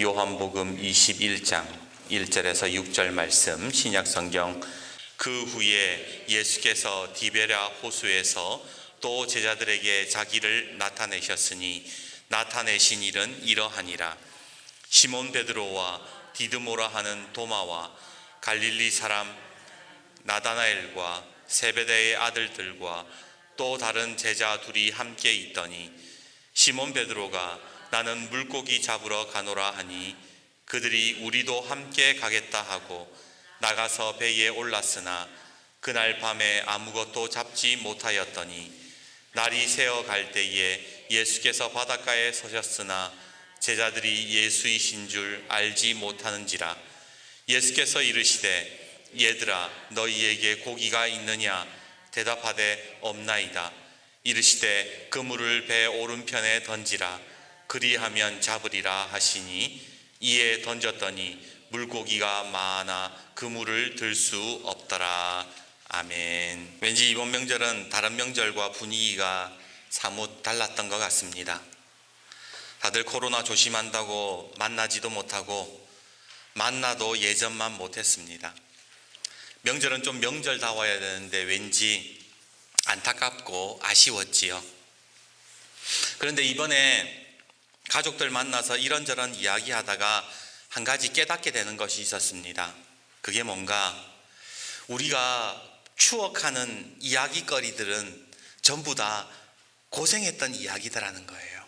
요한복음 21장 1절에서 6절 말씀 신약 성경. 그 후에 예수께서 디베랴 호수에서 또 제자들에게 자기를 나타내셨으니 나타내신 일은 이러하니라. 시몬 베드로와 디드모라 하는 도마와 갈릴리 사람 나다나엘과 세베대의 아들들과 또 다른 제자 둘이 함께 있더니 시몬 베드로가 나는 물고기 잡으러 가노라 하니 그들이 우리도 함께 가겠다 하고 나가서 배에 올랐으나 그날 밤에 아무것도 잡지 못하였더니 날이 새어 갈 때에 예수께서 바닷가에 서셨으나 제자들이 예수이신 줄 알지 못하는지라 예수께서 이르시되 얘들아 너희에게 고기가 있느냐? 대답하되 없나이다. 이르시되 그물을 배 오른편에 던지라 그리하면 잡으리라 하시니 이에 던졌더니 물고기가 많아 그물을 들 수 없더라 아멘 왠지 이번 명절은 다른 명절과 분위기가 사뭇 달랐던 것 같습니다 다들 코로나 조심한다고 만나지도 못하고 만나도 예전만 못했습니다. 명절은 좀 명절다워야 되는데 왠지 안타깝고 아쉬웠지요. 그런데 이번에 가족들 만나서 이런저런 이야기하다가 한 가지 깨닫게 되는 것이 있었습니다. 그게 뭔가 우리가 추억하는 이야기거리들은 전부 다 고생했던 이야기더라는 거예요.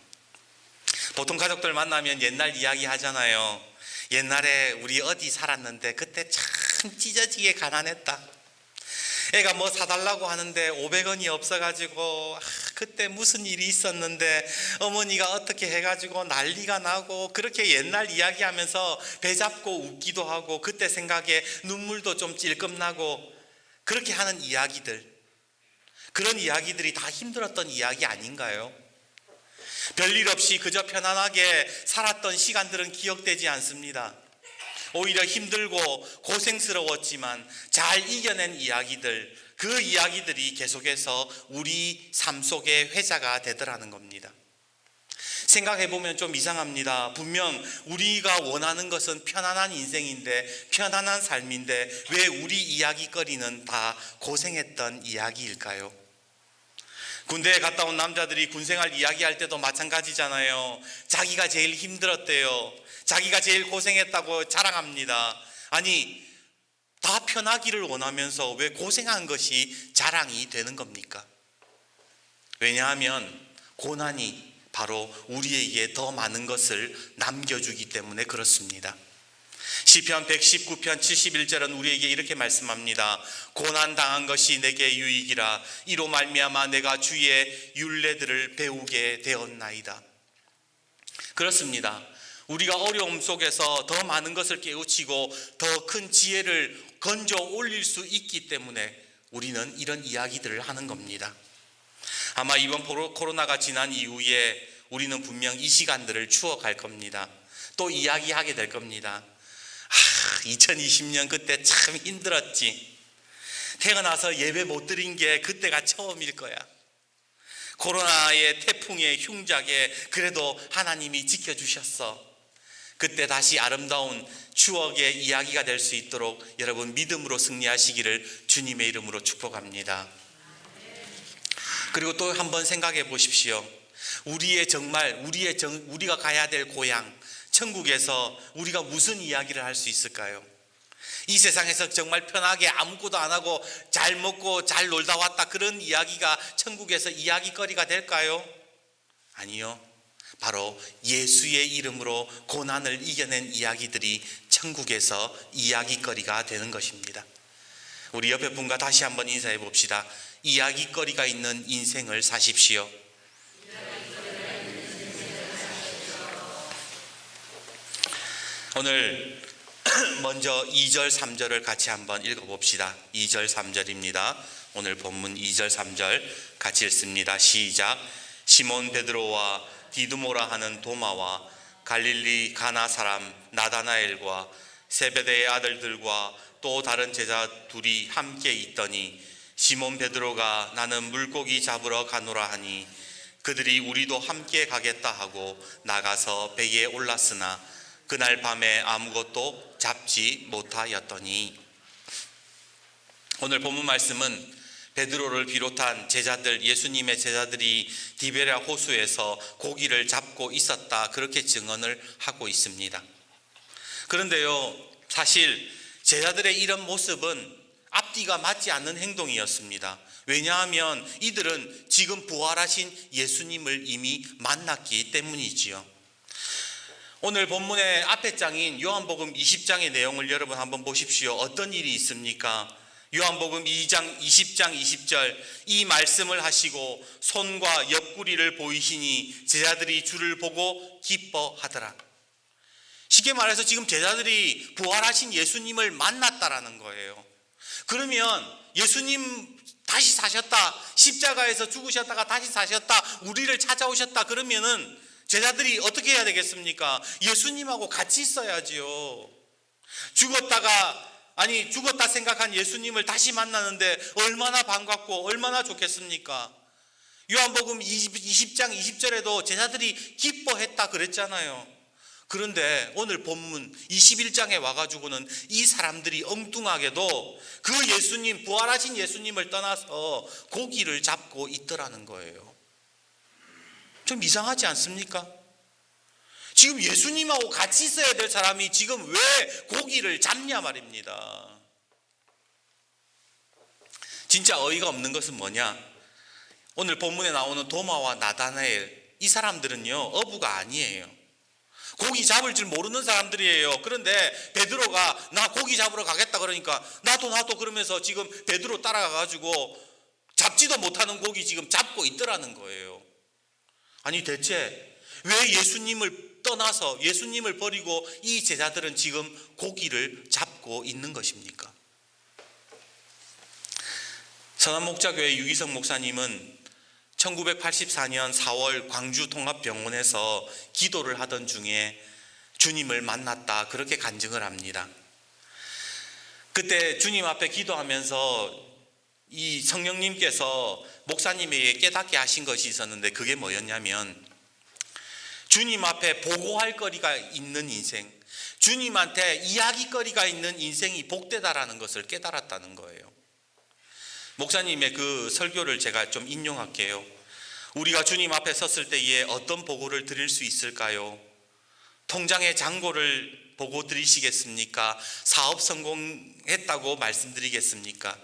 보통 가족들 만나면 옛날 이야기 하잖아요. 옛날에 우리 어디 살았는데 그때 참 찢어지게 가난했다. 애가 뭐 사달라고 하는데 500원이 없어가지고 아, 그때 무슨 일이 있었는데 어머니가 어떻게 해가지고 난리가 나고 그렇게 옛날 이야기하면서 배 잡고 웃기도 하고 그때 생각에 눈물도 좀 찔끔 나고 그렇게 하는 이야기들 그런 이야기들이 다 힘들었던 이야기 아닌가요? 별일 없이 그저 편안하게 살았던 시간들은 기억되지 않습니다. 오히려 힘들고 고생스러웠지만 잘 이겨낸 이야기들, 그 이야기들이 계속해서 우리 삶 속의 회자가 되더라는 겁니다. 생각해 보면 좀 이상합니다. 분명 우리가 원하는 것은 편안한 인생인데, 편안한 삶인데, 왜 우리 이야기거리는 다 고생했던 이야기일까요? 군대에 갔다 온 남자들이 군생활 이야기할 때도 마찬가지잖아요. 자기가 제일 힘들었대요. 자기가 제일 고생했다고 자랑합니다. 아니, 다 편하기를 원하면서 왜 고생한 것이 자랑이 되는 겁니까? 왜냐하면 고난이 바로 우리에게 더 많은 것을 남겨주기 때문에 그렇습니다. 시편 119편 71절은 우리에게 이렇게 말씀합니다. 고난 당한 것이 내게 유익이라 이로 말미암아 내가 주의 율례들을 배우게 되었나이다. 그렇습니다. 우리가 어려움 속에서 더 많은 것을 깨우치고 더 큰 지혜를 건져 올릴 수 있기 때문에 우리는 이런 이야기들을 하는 겁니다. 아마 이번 코로나가 지난 이후에 우리는 분명 이 시간들을 추억할 겁니다. 또 이야기하게 될 겁니다. 아, 2020년 그때 참 힘들었지. 태어나서 예배 못 드린 게 그때가 처음일 거야. 코로나의 태풍의 흉작에 그래도 하나님이 지켜주셨어. 그때 다시 아름다운 추억의 이야기가 될 수 있도록 여러분 믿음으로 승리하시기를 주님의 이름으로 축복합니다. 그리고 또 한번 생각해 보십시오. 우리의 정말 우리의 정, 우리가 가야 될 고향 천국에서 우리가 무슨 이야기를 할 수 있을까요? 이 세상에서 정말 편하게 아무것도 안 하고 잘 먹고 잘 놀다 왔다 그런 이야기가 천국에서 이야기거리가 될까요? 아니요. 바로 예수의 이름으로 고난을 이겨낸 이야기들이 천국에서 이야기거리가 되는 것입니다. 우리 옆에 분과 다시 한번 인사해 봅시다. 이야기거리가 있는 인생을 사십시오. 오늘 먼저 2절 3절을 같이 한번 읽어 봅시다. 2절 3절입니다. 오늘 본문 2절 3절 같이 읽습니다. 시작. 시몬 베드로와 디드모라 하는 도마와 갈릴리 가나 사람 나다나엘과 세베대의 아들들과 또 다른 제자 둘이 함께 있더니 시몬 베드로가 나는 물고기 잡으러 가노라 하니 그들이 우리도 함께 가겠다 하고 나가서 배에 올랐으나 그날 밤에 아무것도 잡지 못하였더니 오늘 본문 말씀은 베드로를 비롯한 제자들 예수님의 제자들이 디베랴 호수에서 고기를 잡고 있었다 그렇게 증언을 하고 있습니다. 그런데요 사실 제자들의 이런 모습은 앞뒤가 맞지 않는 행동이었습니다. 왜냐하면 이들은 지금 부활하신 예수님을 이미 만났기 때문이지요. 오늘 본문의 앞에 장인 요한복음 20장의 내용을 여러분 한번 보십시오. 어떤 일이 있습니까? 요한복음 2장 20장 20절 이 말씀을 하시고 손과 옆구리를 보이시니 제자들이 주를 보고 기뻐하더라. 쉽게 말해서 지금 제자들이 부활하신 예수님을 만났다라는 거예요. 그러면 예수님 다시 사셨다. 십자가에서 죽으셨다가 다시 사셨다. 우리를 찾아오셨다. 그러면은 제자들이 어떻게 해야 되겠습니까? 예수님하고 같이 있어야지요. 죽었다가 아니 죽었다 생각한 예수님을 다시 만나는데 얼마나 반갑고 얼마나 좋겠습니까? 요한복음 20, 장 20절에도 제자들이 기뻐했다 그랬잖아요. 그런데 오늘 본문 21장에 와가지고는 이 사람들이 엉뚱하게도 그 예수님, 부활하신 예수님을 떠나서 고기를 잡고 있더라는 거예요. 좀 이상하지 않습니까? 지금 예수님하고 같이 있어야 될 사람이 지금 왜 고기를 잡냐 말입니다. 진짜 어이가 없는 것은 뭐냐? 오늘 본문에 나오는 도마와 나다나엘 이 사람들은요 어부가 아니에요. 고기 잡을 줄 모르는 사람들이에요. 그런데 베드로가 나 고기 잡으러 가겠다 그러니까 나도 나도 그러면서 지금 베드로 따라가 가지고 잡지도 못하는 고기 지금 잡고 있더라는 거예요. 아니 대체 왜 예수님을 떠나서 예수님을 버리고 이 제자들은 지금 고기를 잡고 있는 것입니까? 선한목자교회 유기성 목사님은 1984년 4월 광주 통합병원에서 기도를 하던 중에 주님을 만났다 그렇게 간증을 합니다. 그때 주님 앞에 기도하면서 이 성령님께서 목사님에게 깨닫게 하신 것이 있었는데 그게 뭐였냐면 주님 앞에 보고할 거리가 있는 인생, 주님한테 이야기거리가 있는 인생이 복되다라는 것을 깨달았다는 거예요. 목사님의 그 설교를 제가 좀 인용할게요. 우리가 주님 앞에 섰을 때에 어떤 보고를 드릴 수 있을까요? 통장의 잔고를 보고 드리시겠습니까? 사업 성공했다고 말씀드리겠습니까?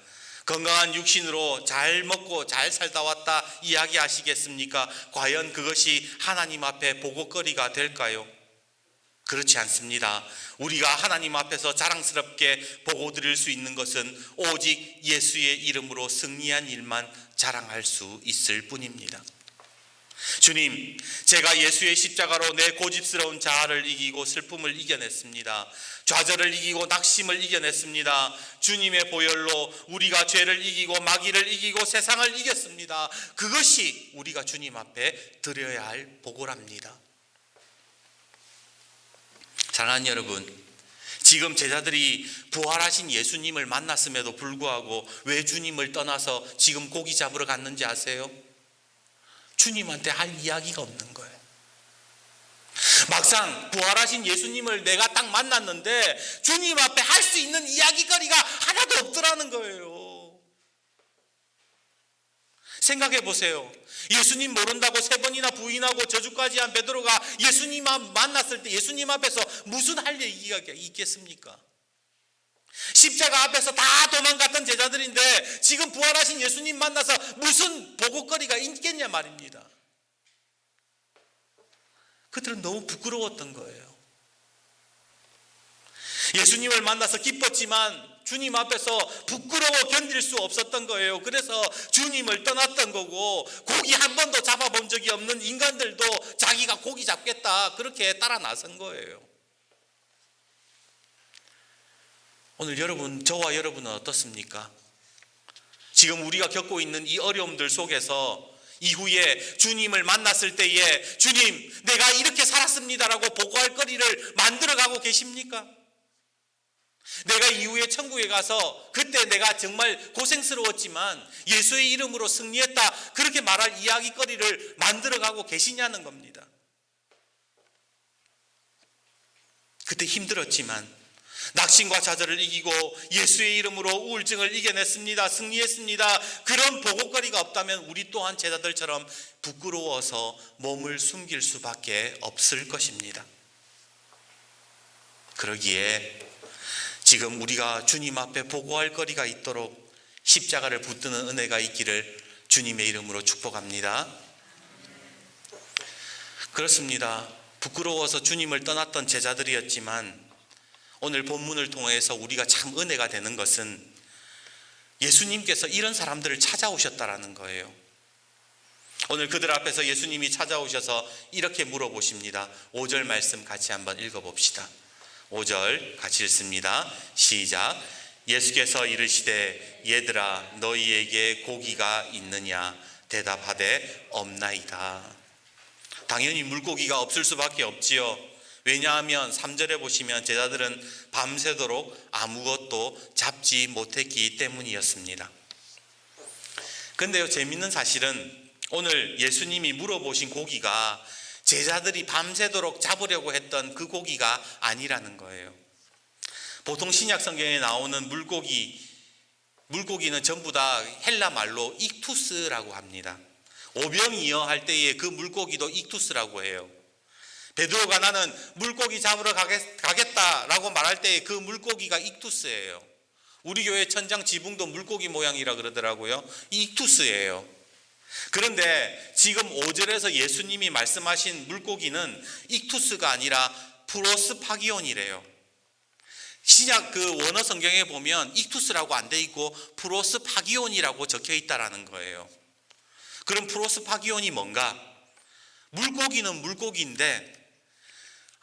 건강한 육신으로 잘 먹고 잘 살다 왔다 이야기하시겠습니까? 과연 그것이 하나님 앞에 보고거리가 될까요? 그렇지 않습니다. 우리가 하나님 앞에서 자랑스럽게 보고 드릴 수 있는 것은 오직 예수의 이름으로 승리한 일만 자랑할 수 있을 뿐입니다. 주님, 제가 예수의 십자가로 내 고집스러운 자아를 이기고 슬픔을 이겨냈습니다. 좌절을 이기고 낙심을 이겨냈습니다. 주님의 보혈로 우리가 죄를 이기고 마귀를 이기고 세상을 이겼습니다. 그것이 우리가 주님 앞에 드려야 할 보고랍니다. 사랑하는 여러분, 지금 제자들이 부활하신 예수님을 만났음에도 불구하고 왜 주님을 떠나서 지금 고기 잡으러 갔는지 아세요? 주님한테 할 이야기가 없는 거예요. 막상 부활하신 예수님을 내가 딱 만났는데 주님 앞에 할 수 있는 이야기거리가 하나도 없더라는 거예요. 생각해 보세요. 예수님 모른다고 세 번이나 부인하고 저주까지 한 베드로가 예수님 만났을 때 예수님 앞에서 무슨 할 얘기가 있겠습니까? 십자가 앞에서 다 도망갔던 제자들인데 지금 부활하신 예수님 만나서 무슨 보고거리가 있겠냐 말입니다. 그들은 너무 부끄러웠던 거예요. 예수님을 만나서 기뻤지만 주님 앞에서 부끄러워 견딜 수 없었던 거예요. 그래서 주님을 떠났던 거고 고기 한 번도 잡아본 적이 없는 인간들도 자기가 고기 잡겠다 그렇게 따라 나선 거예요. 오늘 여러분, 저와 여러분은 어떻습니까? 지금 우리가 겪고 있는 이 어려움들 속에서 이후에 주님을 만났을 때에 주님, 내가 이렇게 살았습니다라고 보고할 거리를 만들어가고 계십니까? 내가 이후에 천국에 가서 그때 내가 정말 고생스러웠지만 예수의 이름으로 승리했다. 그렇게 말할 이야기거리를 만들어가고 계시냐는 겁니다. 그때 힘들었지만 낙심과 좌절을 이기고 예수의 이름으로 우울증을 이겨냈습니다. 승리했습니다. 그런 보고거리가 없다면 우리 또한 제자들처럼 부끄러워서 몸을 숨길 수밖에 없을 것입니다. 그러기에 지금 우리가 주님 앞에 보고할 거리가 있도록 십자가를 붙드는 은혜가 있기를 주님의 이름으로 축복합니다. 그렇습니다. 부끄러워서 주님을 떠났던 제자들이었지만 오늘 본문을 통해서 우리가 참 은혜가 되는 것은 예수님께서 이런 사람들을 찾아오셨다라는 거예요. 오늘 그들 앞에서 예수님이 찾아오셔서 이렇게 물어보십니다. 5절 말씀 같이 한번 읽어봅시다. 5절 같이 읽습니다. 시작. 예수께서 이르시되 얘들아 너희에게 고기가 있느냐 대답하되 없나이다. 당연히 물고기가 없을 수밖에 없지요. 왜냐하면 3절에 보시면 제자들은 밤새도록 아무것도 잡지 못했기 때문이었습니다. 근데요, 재밌는 사실은 오늘 예수님이 물어보신 고기가 제자들이 밤새도록 잡으려고 했던 그 고기가 아니라는 거예요. 보통 신약 성경에 나오는 물고기, 물고기는 전부 다 헬라 말로 익투스라고 합니다. 오병이어 할 때에 그 물고기도 익투스라고 해요. 베드로가 나는 물고기 잡으러 가겠, 가겠다라고 말할 때에 그 물고기가 익투스예요. 우리 교회 천장 지붕도 물고기 모양이라 그러더라고요. 익투스예요. 그런데 지금 5절에서 예수님이 말씀하신 물고기는 익투스가 아니라 프로스파기온이래요. 신약 그 원어 성경에 보면 익투스라고 안 돼 있고 프로스파기온이라고 적혀 있다라는 거예요. 그럼 프로스파기온이 뭔가? 물고기는 물고기인데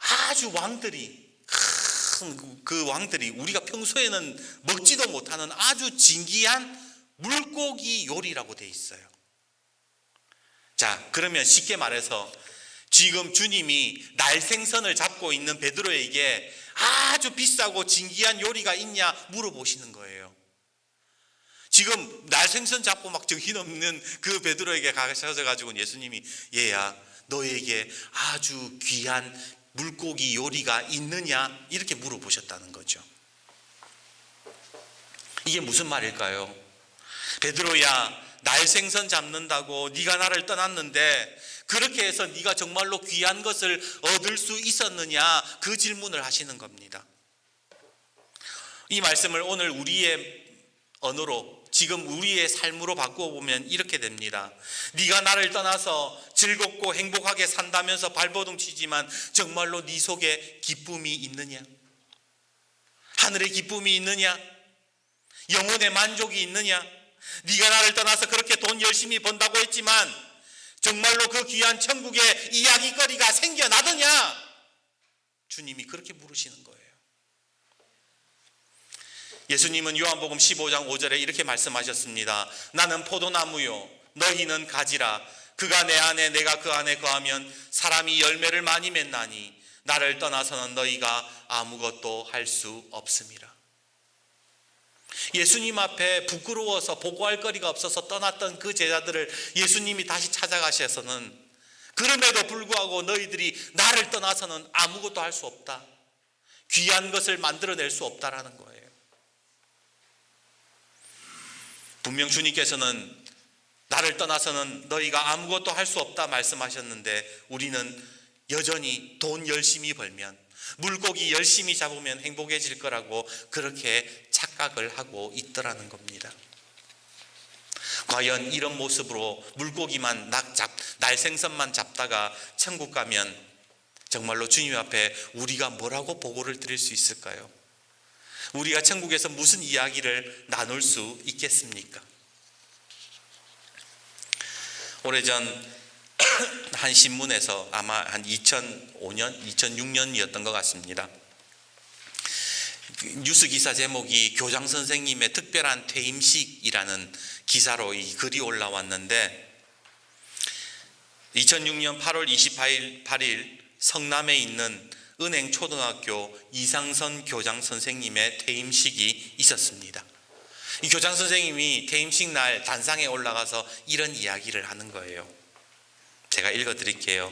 아주 왕들이 큰 그 왕들이 우리가 평소에는 먹지도 못하는 아주 진귀한 물고기 요리라고 돼 있어요. 자, 그러면 쉽게 말해서 지금 주님이 날 생선을 잡고 있는 베드로에게 아주 비싸고 진귀한 요리가 있냐 물어보시는 거예요. 지금 날 생선 잡고 막 정신없는 그 베드로에게 가셔서 가지고 예수님이 얘야 너에게 아주 귀한 물고기 요리가 있느냐 이렇게 물어보셨다는 거죠. 이게 무슨 말일까요? 베드로야 날 생선 잡는다고 네가 나를 떠났는데 그렇게 해서 네가 정말로 귀한 것을 얻을 수 있었느냐 그 질문을 하시는 겁니다. 이 말씀을 오늘 우리의 언어로 지금 우리의 삶으로 바꾸어 보면 이렇게 됩니다. 네가 나를 떠나서 즐겁고 행복하게 산다면서 발버둥 치지만 정말로 네 속에 기쁨이 있느냐? 하늘의 기쁨이 있느냐? 영혼의 만족이 있느냐? 네가 나를 떠나서 그렇게 돈 열심히 번다고 했지만 정말로 그 귀한 천국의 이야기거리가 생겨나더냐? 주님이 그렇게 물으시는 거예요. 예수님은 요한복음 15장 5절에 이렇게 말씀하셨습니다. 나는 포도나무요, 너희는 가지라. 그가 내 안에 내가 그 안에 거하면 사람이 열매를 많이 맺나니 나를 떠나서는 너희가 아무것도 할 수 없습니다. 예수님 앞에 부끄러워서 보고할 거리가 없어서 떠났던 그 제자들을 예수님이 다시 찾아가셔서는 그럼에도 불구하고 너희들이 나를 떠나서는 아무것도 할 수 없다. 귀한 것을 만들어낼 수 없다라는 거예요. 분명 주님께서는 나를 떠나서는 너희가 아무것도 할 수 없다 말씀하셨는데 우리는 여전히 돈 열심히 벌면 물고기 열심히 잡으면 행복해질 거라고 그렇게 착각을 하고 있더라는 겁니다. 과연 이런 모습으로 물고기만 낙 잡, 날생선만 잡다가 천국 가면 정말로 주님 앞에 우리가 뭐라고 보고를 드릴 수 있을까요? 우리가 천국에서 무슨 이야기를 나눌 수 있겠습니까? 오래전 한 신문에서 아마 한 2005년, 2006년이었던 것 같습니다. 그 뉴스 기사 제목이 교장 선생님의 특별한 퇴임식이라는 기사로 이 글이 올라왔는데 2006년 8월 28일 8일 성남에 있는 은행 초등학교 이상선 교장 선생님의 퇴임식이 있었습니다. 이 교장 선생님이 퇴임식 날 단상에 올라가서 이런 이야기를 하는 거예요. 제가 읽어 드릴게요.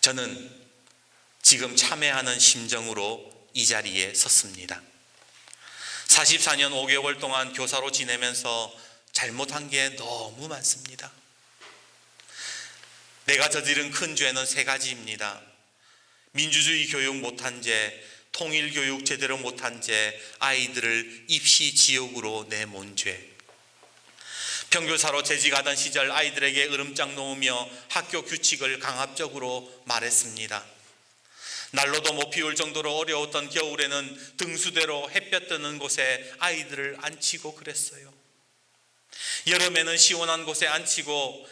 저는 지금 참회하는 심정으로 이 자리에 섰습니다. 44년 5개월 동안 교사로 지내면서 잘못한 게 너무 많습니다. 내가 저지른 큰 죄는 세 가지입니다. 민주주의 교육 못한 죄, 통일 교육 제대로 못한 죄, 아이들을 입시 지옥으로 내몬 죄. 평교사로 재직하던 시절 아이들에게 으름장 놓으며 학교 규칙을 강압적으로 말했습니다. 난로도 못 피울 정도로 어려웠던 겨울에는 등수대로 햇볕 드는 곳에 아이들을 앉히고 그랬어요. 여름에는 시원한 곳에 앉히고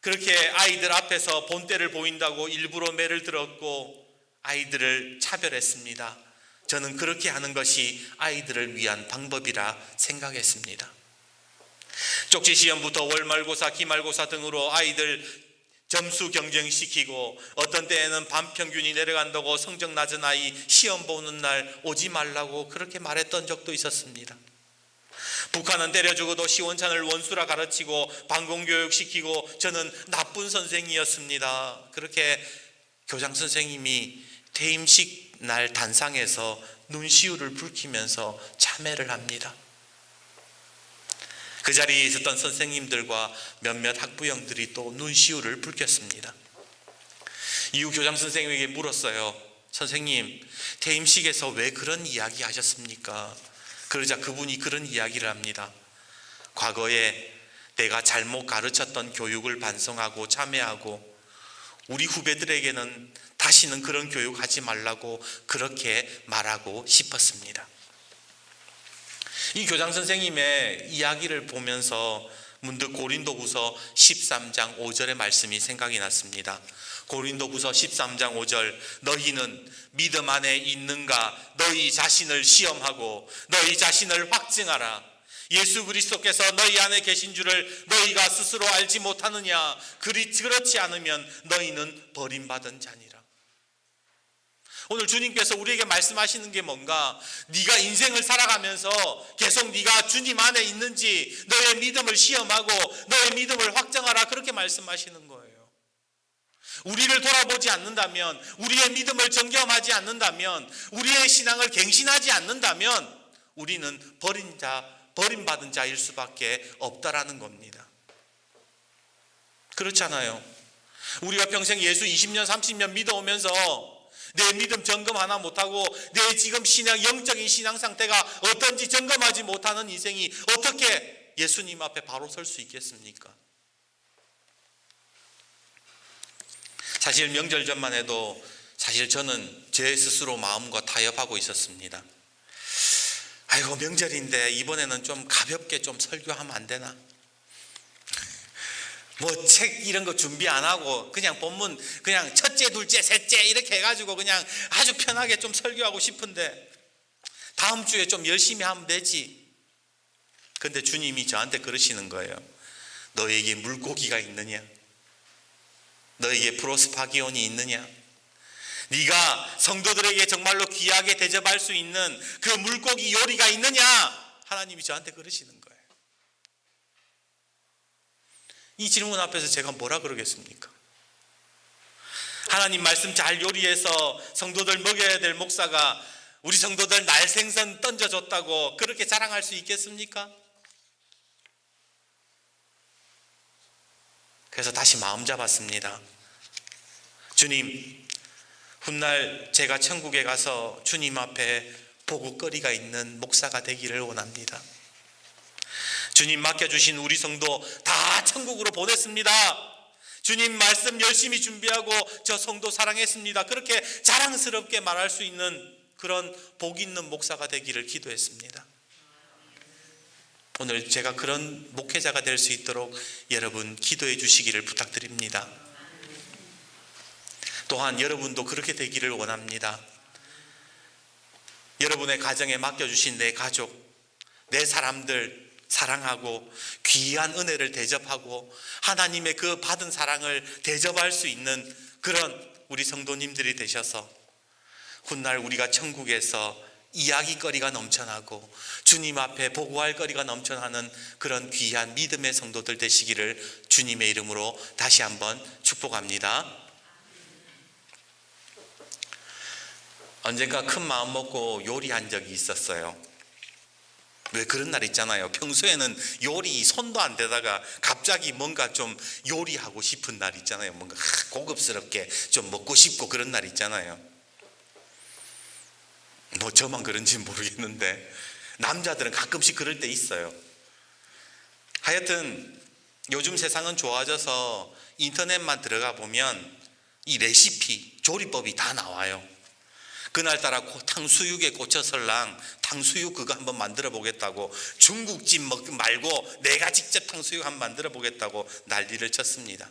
그렇게 아이들 앞에서 본때를 보인다고 일부러 매를 들었고 아이들을 차별했습니다. 저는 그렇게 하는 것이 아이들을 위한 방법이라 생각했습니다. 쪽지 시험부터 월말고사, 기말고사 등으로 아이들 점수 경쟁시키고 어떤 때에는 반평균이 내려간다고 성적 낮은 아이 시험 보는 날 오지 말라고 그렇게 말했던 적도 있었습니다. 북한은 때려 죽어도 시원찮을 원수라 가르치고 반공교육 시키고 저는 나쁜 선생이었습니다. 그렇게 교장 선생님이 퇴임식 날 단상에서 눈시울을 붉히면서 참회를 합니다. 그 자리에 있었던 선생님들과 몇몇 학부형들이 또 눈시울을 붉혔습니다. 이후 교장 선생님에게 물었어요. 선생님, 퇴임식에서 왜 그런 이야기 하셨습니까? 그러자 그분이 그런 이야기를 합니다. 과거에 내가 잘못 가르쳤던 교육을 반성하고 참회하고 우리 후배들에게는 다시는 그런 교육 하지 말라고 그렇게 말하고 싶었습니다. 이 교장 선생님의 이야기를 보면서 문득 고린도후서 13장 5절의 말씀이 생각이 났습니다. 고린도후서 13장 5절 너희는 믿음 안에 있는가 너희 자신을 시험하고 너희 자신을 확증하라. 예수 그리스도께서 너희 안에 계신 줄을 너희가 스스로 알지 못하느냐 그리 그렇지 않으면 너희는 버림받은 자니라. 오늘 주님께서 우리에게 말씀하시는 게 뭔가 네가 인생을 살아가면서 계속 네가 주님 안에 있는지 너의 믿음을 시험하고 너의 믿음을 확정하라 그렇게 말씀하시는 거예요. 우리를 돌아보지 않는다면 우리의 믿음을 점검하지 않는다면 우리의 신앙을 갱신하지 않는다면 우리는 버린 자 버림받은 자일 수밖에 없다라는 겁니다. 그렇잖아요. 우리가 평생 예수 20년 30년 믿어오면서 내 믿음 점검 하나 못하고 내 지금 신앙 영적인 신앙 상태가 어떤지 점검하지 못하는 인생이 어떻게 예수님 앞에 바로 설 수 있겠습니까? 사실 명절 전만 해도 사실 저는 제 스스로 마음과 타협하고 있었습니다. 아이고 명절인데 이번에는 좀 가볍게 좀 설교하면 안 되나? 뭐 책 이런 거 준비 안 하고 그냥 본문 그냥 첫째, 둘째, 셋째 이렇게 해가지고 그냥 아주 편하게 좀 설교하고 싶은데 다음 주에 좀 열심히 하면 되지. 근데 주님이 저한테 그러시는 거예요. 너에게 물고기가 있느냐? 너에게 프로스파기온이 있느냐? 네가 성도들에게 정말로 귀하게 대접할 수 있는 그 물고기 요리가 있느냐? 하나님이 저한테 그러시는 거예요. 이 질문 앞에서 제가 뭐라 그러겠습니까? 하나님 말씀 잘 요리해서 성도들 먹여야 될 목사가 우리 성도들 날 생선 던져줬다고 그렇게 자랑할 수 있겠습니까? 그래서 다시 마음 잡았습니다. 주님, 훗날 제가 천국에 가서 주님 앞에 보고거리가 있는 목사가 되기를 원합니다. 주님 맡겨주신 우리 성도 다 천국으로 보냈습니다. 주님 말씀 열심히 준비하고 저 성도 사랑했습니다. 그렇게 자랑스럽게 말할 수 있는 그런 복 있는 목사가 되기를 기도했습니다. 오늘 제가 그런 목회자가 될 수 있도록 여러분 기도해 주시기를 부탁드립니다. 또한 여러분도 그렇게 되기를 원합니다. 여러분의 가정에 맡겨주신 내 가족, 내 사람들 사랑하고 귀한 은혜를 대접하고 하나님의 그 받은 사랑을 대접할 수 있는 그런 우리 성도님들이 되셔서 훗날 우리가 천국에서 이야기거리가 넘쳐나고 주님 앞에 보고할 거리가 넘쳐나는 그런 귀한 믿음의 성도들 되시기를 주님의 이름으로 다시 한번 축복합니다. 언젠가 큰 마음 먹고 요리한 적이 있었어요. 왜 그런 날 있잖아요. 평소에는 요리 손도 안 대다가 갑자기 뭔가 좀 요리하고 싶은 날 있잖아요. 뭔가 하, 고급스럽게 좀 먹고 싶고 그런 날 있잖아요. 뭐 저만 그런지 모르겠는데 남자들은 가끔씩 그럴 때 있어요. 하여튼 요즘 세상은 좋아져서 인터넷만 들어가 보면 이 레시피, 조리법이 다 나와요. 그날따라 고- 탕수육에 꽂혀설랑 탕수육 그거 한번 만들어 보겠다고 중국집 먹 말고 내가 직접 탕수육 한번 만들어 보겠다고 난리를 쳤습니다.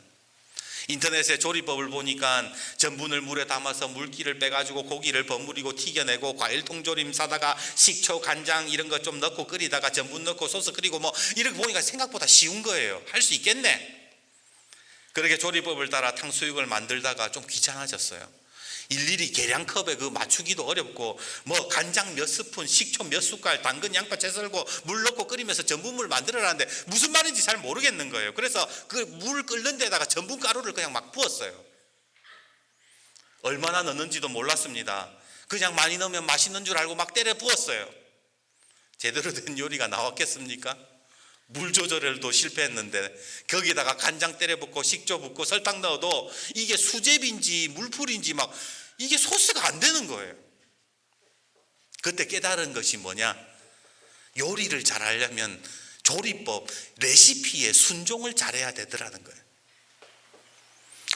인터넷에 조리법을 보니까 전분을 물에 담아서 물기를 빼가지고 고기를 버무리고 튀겨내고 과일 통조림 사다가 식초 간장 이런 거좀 넣고 끓이다가 전분 넣고 소스 끓이고 뭐 이렇게 보니까 생각보다 쉬운 거예요. 할 수 있겠네. 그렇게 조리법을 따라 탕수육을 만들다가 좀 귀찮아졌어요. 일일이 계량컵에 그 맞추기도 어렵고 뭐 간장 몇 스푼, 식초 몇 숟갈, 당근, 양파 채 썰고 물 넣고 끓이면서 전분물 만들어라는데 무슨 말인지 잘 모르겠는 거예요. 그래서 그 물 끓는 데다가 전분 가루를 그냥 막 부었어요. 얼마나 넣는지도 몰랐습니다. 그냥 많이 넣으면 맛있는 줄 알고 막 때려 부었어요. 제대로 된 요리가 나왔겠습니까? 물 조절을도 실패했는데 거기다가 간장 때려 붓고 식초 붓고 설탕 넣어도 이게 수제비인지 물풀인지 막 이게 소스가 안 되는 거예요. 그때 깨달은 것이 뭐냐? 요리를 잘 하려면 조리법, 레시피에 순종을 잘해야 되더라는 거예요.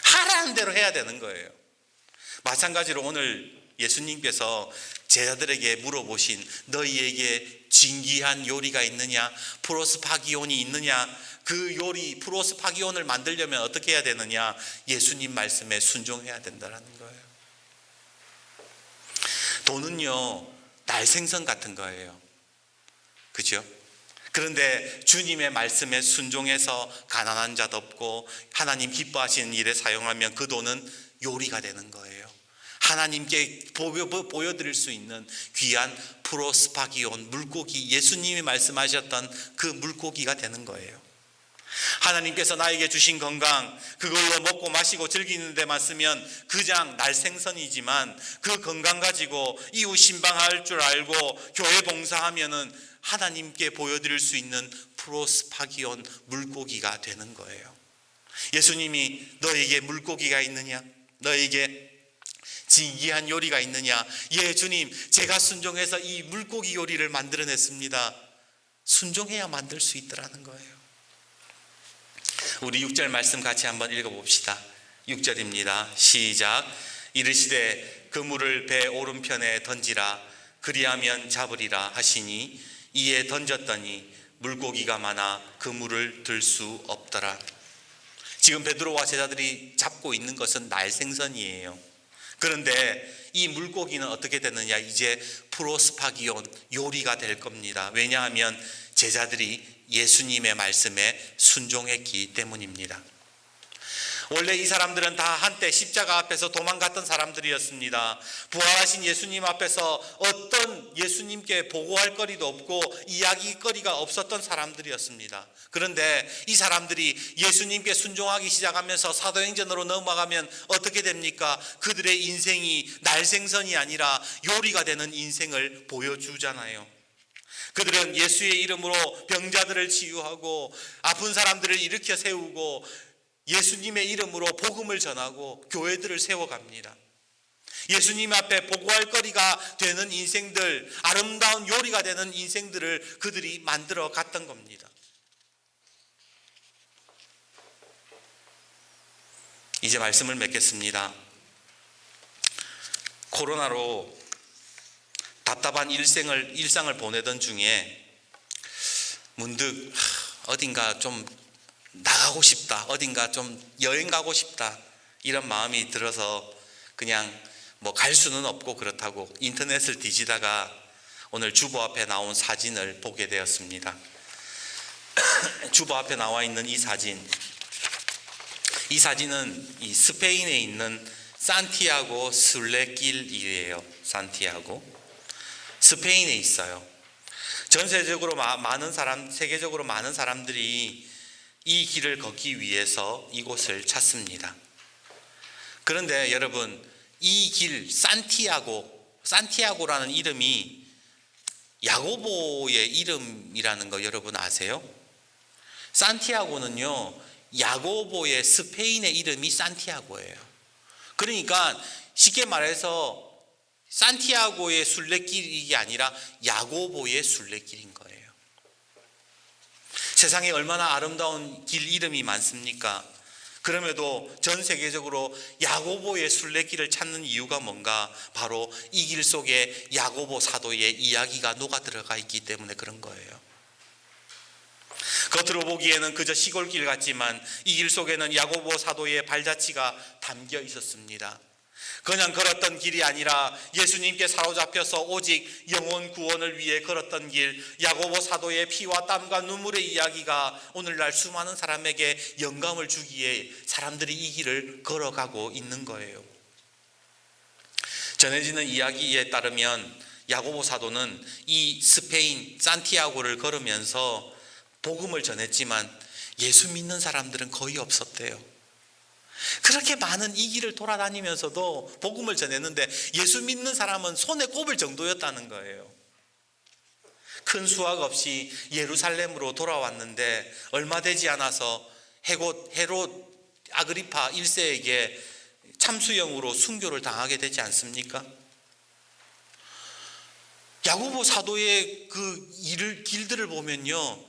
하라는 대로 해야 되는 거예요. 마찬가지로 오늘 예수님께서 제자들에게 물어보신 너희에게 진기한 요리가 있느냐 프로스파기온이 있느냐 그 요리 프로스파기온을 만들려면 어떻게 해야 되느냐 예수님 말씀에 순종해야 된다는 거예요. 돈은요 날 생선 같은 거예요. 그죠? 그런데 주님의 말씀에 순종해서 가난한 자 덮고 하나님 기뻐하시는 일에 사용하면 그 돈은 요리가 되는 거예요. 하나님께 보여, 보여드릴 수 있는 귀한 프로스파기온 물고기 예수님이 말씀하셨던 그 물고기가 되는 거예요. 하나님께서 나에게 주신 건강 그걸로 먹고 마시고 즐기는 데만 쓰면 그냥 날 생선이지만 그 건강 가지고 이웃 신방할 줄 알고 교회 봉사하면은 하나님께 보여드릴 수 있는 프로스파기온 물고기가 되는 거예요. 예수님이 너에게 물고기가 있느냐? 너에게 진기한 요리가 있느냐? 예, 주님, 제가 순종해서 이 물고기 요리를 만들어냈습니다. 순종해야 만들 수 있더라는 거예요. 우리 6절 말씀 같이 한번 읽어봅시다. 6절입니다. 시작. 이르시되 그물을 배 오른편에 던지라 그리하면 잡으리라 하시니 이에 던졌더니 물고기가 많아 그물을 들 수 없더라. 지금 베드로와 제자들이 잡고 있는 것은 날생선이에요. 그런데 이 물고기는 어떻게 되느냐? 이제 프로스파기온 요리가 될 겁니다. 왜냐하면 제자들이 예수님의 말씀에 순종했기 때문입니다. 원래 이 사람들은 다 한때 십자가 앞에서 도망갔던 사람들이었습니다. 부활하신 예수님 앞에서 어떤 예수님께 보고할 거리도 없고 이야기거리가 없었던 사람들이었습니다. 그런데 이 사람들이 예수님께 순종하기 시작하면서 사도행전으로 넘어가면 어떻게 됩니까? 그들의 인생이 날생선이 아니라 요리가 되는 인생을 보여주잖아요. 그들은 예수의 이름으로 병자들을 치유하고 아픈 사람들을 일으켜 세우고 예수님의 이름으로 복음을 전하고 교회들을 세워갑니다. 예수님 앞에 보고할 거리가 되는 인생들, 아름다운 요리가 되는 인생들을 그들이 만들어 갔던 겁니다. 이제 말씀을 맺겠습니다. 코로나로 답답한 일생을 일상을 보내던 중에 문득 어딘가 좀 나가고 싶다. 어딘가 좀 여행 가고 싶다. 이런 마음이 들어서 그냥 뭐 갈 수는 없고 그렇다고 인터넷을 뒤지다가 오늘 주보 앞에 나온 사진을 보게 되었습니다. 주보 앞에 나와 있는 이 사진. 이 사진은 이 스페인에 있는 산티아고 순례길이에요. 산티아고. 스페인에 있어요. 전세적으로 많은 사람, 세계적으로 많은 사람들이 이 길을 걷기 위해서 이곳을 찾습니다. 그런데 여러분, 이 길, 산티아고, 산티아고라는 이름이 야고보의 이름이라는 거 여러분 아세요? 산티아고는요, 야고보의 스페인의 이름이 산티아고예요. 그러니까 쉽게 말해서 산티아고의 순례길이 아니라 야고보의 순례길인 거예요. 세상에 얼마나 아름다운 길 이름이 많습니까? 그럼에도 전 세계적으로 야고보의 순례길을 찾는 이유가 뭔가 바로 이 길 속에 야고보 사도의 이야기가 녹아 들어가 있기 때문에 그런 거예요. 겉으로 보기에는 그저 시골길 같지만 이 길 속에는 야고보 사도의 발자취가 담겨 있었습니다. 그냥 걸었던 길이 아니라 예수님께 사로잡혀서 오직 영혼 구원을 위해 걸었던 길, 야고보 사도의 피와 땀과 눈물의 이야기가 오늘날 수많은 사람에게 영감을 주기에 사람들이 이 길을 걸어가고 있는 거예요. 전해지는 이야기에 따르면 야고보 사도는 이 스페인 산티아고를 걸으면서 복음을 전했지만 예수 믿는 사람들은 거의 없었대요. 그렇게 많은 이 길을 돌아다니면서도 복음을 전했는데 예수 믿는 사람은 손에 꼽을 정도였다는 거예요. 큰 수확 없이 예루살렘으로 돌아왔는데 얼마 되지 않아서 헤롯, 헤롯 아그리파 1세에게 참수형으로 순교를 당하게 되지 않습니까? 야고보 사도의 그 일을 길들을 보면요.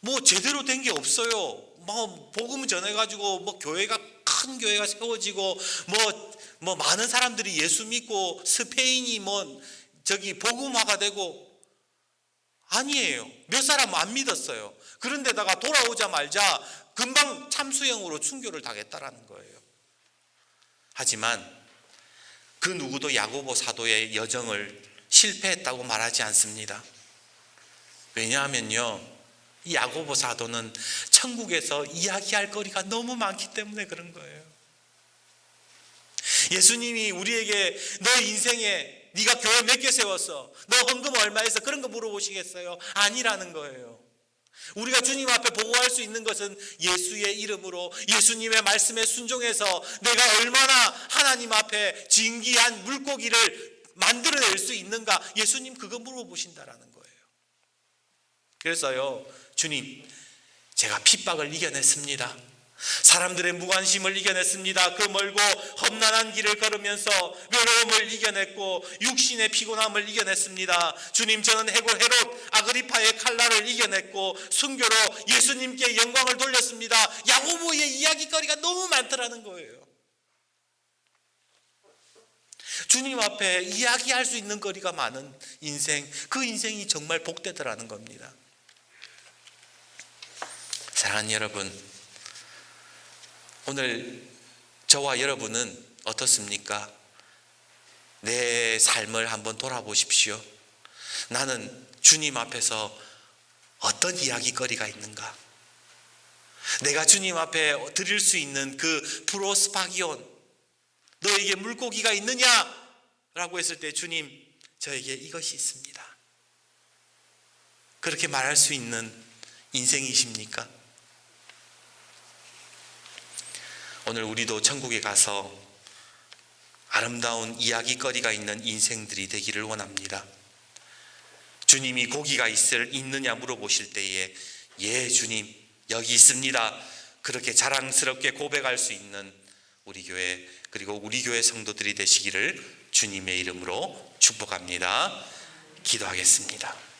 뭐 제대로 된 게 없어요. 뭐 복음 전해 가지고 뭐 교회가 큰 교회가 세워지고 뭐 뭐 많은 사람들이 예수 믿고 스페인이 뭐 저기 복음화가 되고 아니에요. 몇 사람 안 믿었어요. 그런데다가 돌아오자마자 금방 참수형으로 순교를 당했다라는 거예요. 하지만 그 누구도 야고보 사도의 여정을 실패했다고 말하지 않습니다. 왜냐하면요. 이 야고보 사도는 천국에서 이야기할 거리가 너무 많기 때문에 그런 거예요. 예수님이 우리에게 너 인생에 네가 교회 몇 개 세웠어? 너 헌금 얼마 했어? 그런 거 물어보시겠어요? 아니라는 거예요. 우리가 주님 앞에 보고할 수 있는 것은 예수의 이름으로 예수님의 말씀에 순종해서 내가 얼마나 하나님 앞에 진귀한 물고기를 만들어낼 수 있는가 예수님 그거 물어보신다라는 거예요. 그래서요 주님 제가 핍박을 이겨냈습니다. 사람들의 무관심을 이겨냈습니다. 그 멀고 험난한 길을 걸으면서 외로움을 이겨냈고 육신의 피곤함을 이겨냈습니다. 주님 저는 해고 헤롯 아그리파의 칼날을 이겨냈고 순교로 예수님께 영광을 돌렸습니다. 야고보의 이야기거리가 너무 많더라는 거예요. 주님 앞에 이야기할 수 있는 거리가 많은 인생, 그 인생이 정말 복되더라는 겁니다. 사랑하는 여러분, 오늘 저와 여러분은 어떻습니까? 내 삶을 한번 돌아보십시오. 나는 주님 앞에서 어떤 이야기거리가 있는가? 내가 주님 앞에 드릴 수 있는 그 프로스파기온, 너에게 물고기가 있느냐? 라고 했을 때 주님, 저에게 이것이 있습니다. 그렇게 말할 수 있는 인생이십니까? 오늘 우리도 천국에 가서 아름다운 이야기거리가 있는 인생들이 되기를 원합니다. 주님이 고기가 있을 있느냐 물어보실 때에 예 주님 여기 있습니다. 그렇게 자랑스럽게 고백할 수 있는 우리 교회 그리고 우리 교회 성도들이 되시기를 주님의 이름으로 축복합니다. 기도하겠습니다.